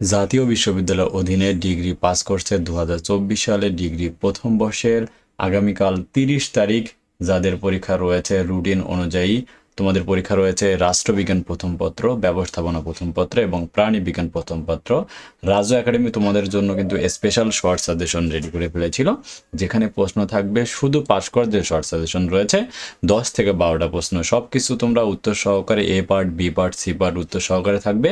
জাতীয় বিশ্ববিদ্যালয়ের অধীনে ডিগ্রি পাস করছে দু হাজার চব্বিশ সালে ডিগ্রি প্রথম বর্ষের আগামীকাল তিরিশ তারিখ। যাদের পরীক্ষা রয়েছে রুটিন অনুযায়ী তোমাদের পরীক্ষা রয়েছে রাষ্ট্রবিজ্ঞান প্রথম পত্র, ব্যবস্থাপনা প্রথম পত্র এবং প্রাণী বিজ্ঞান প্রথম পত্র। রাজু একাডেমি তোমাদের জন্য কিন্তু স্পেশাল শর্ট সাজেশন রেডি করে ফেলেছিল, যেখানে প্রশ্ন থাকবে শুধু যে শর্ট সাজেশন রয়েছে, দশ থেকে বারোটা প্রশ্ন সব কিছু তোমরা উত্তর সহকারে A part B part C part উত্তর সহকারে থাকবে।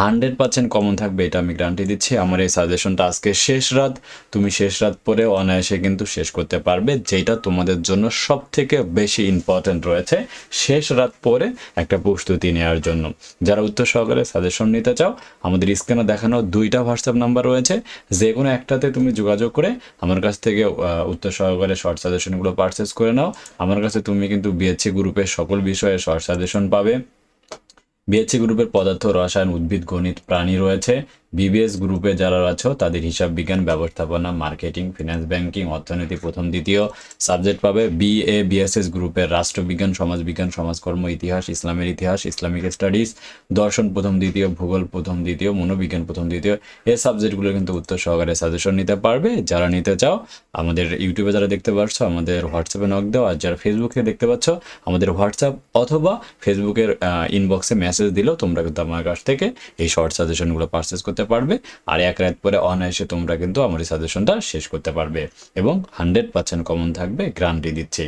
হান্ড্রেড পার্সেন্ট কমন থাকবে, এটা আমি গ্যারান্টি দিচ্ছি। আমার এই সাজেশনটা আজকে শেষ রাত, তুমি শেষ রাত পরে অনায়াসে কিন্তু শেষ করতে পারবে, যেটা তোমাদের জন্য সব থেকে বেশি ইম্পর্ট্যান্ট রয়েছে। শেষ রাত পরে একটা প্রস্তুতি নেওয়ার জন্য। যারা উত্তর সহকারে সাজেশন নিতে চাও, আমাদের স্ক্রিনে দেখানো দুইটা হোয়াটসঅ্যাপ নাম্বার রয়েছে। যে কোনো একটাতে তুমি যোগাযোগ করে আমার কাছ থেকে উত্তর সহকারে শর্ট সাজেশনগুলো পারচেস করে নাও। আমার কাছে তুমি কিন্তু বিএসসি গ্রুপের সকল বিষয়ে শর্ট সাজেশন পাবে। বিএসসি গ্রুপের পদার্থ, রসায়ন, উদ্ভিদ, গণিত, প্রাণী রয়েছে। বিবিএস গ্রুপে যারা আছো, তাদের হিসাব বিজ্ঞান ব্যবস্থাপনা, মার্কেটিং ফিনান্স ব্যাংকিং অর্থনীতি প্রথম, দ্বিতীয় সাবজেক্ট পাবে বিএ বিএসএস গ্রুপের রাষ্ট্রবিজ্ঞান, সমাজবিজ্ঞান, সমাজকর্ম, ইতিহাস, ইসলামের ইতিহাস, ইসলামিক স্টাডিজ, দর্শন প্রথম, দ্বিতীয়, ভূগোল প্রথম, দ্বিতীয়, মনোবিজ্ঞান প্রথম, দ্বিতীয়। এই সাবজেক্টগুলো কিন্তু উত্তর সহকারে সাজেশন নিতে পারবে। যারা নিতে চাও, আমাদের ইউটিউবে যারা দেখতে পাচ্ছ আমাদের হোয়াটসঅ্যাপে নক দাও। আর যারা ফেসবুকে দেখতে পাচ্ছ, আমাদের হোয়াটসঅ্যাপ অথবা ফেসবুকের ইনবক্সে মেসেজ দিলেও তোমরা কিন্তু আমার কাছ থেকে এই শর্ট সাজেশনগুলো পারচেস করতে পারবে আর এক রাত পরে অনায়াসে তোমরা কিন্তু আমার এই সাজেশনটা শেষ করতে পারবে এবং হান্ড্রেড পার্সেন্ট কমন থাকবে গ্রান্টি দিচ্ছি।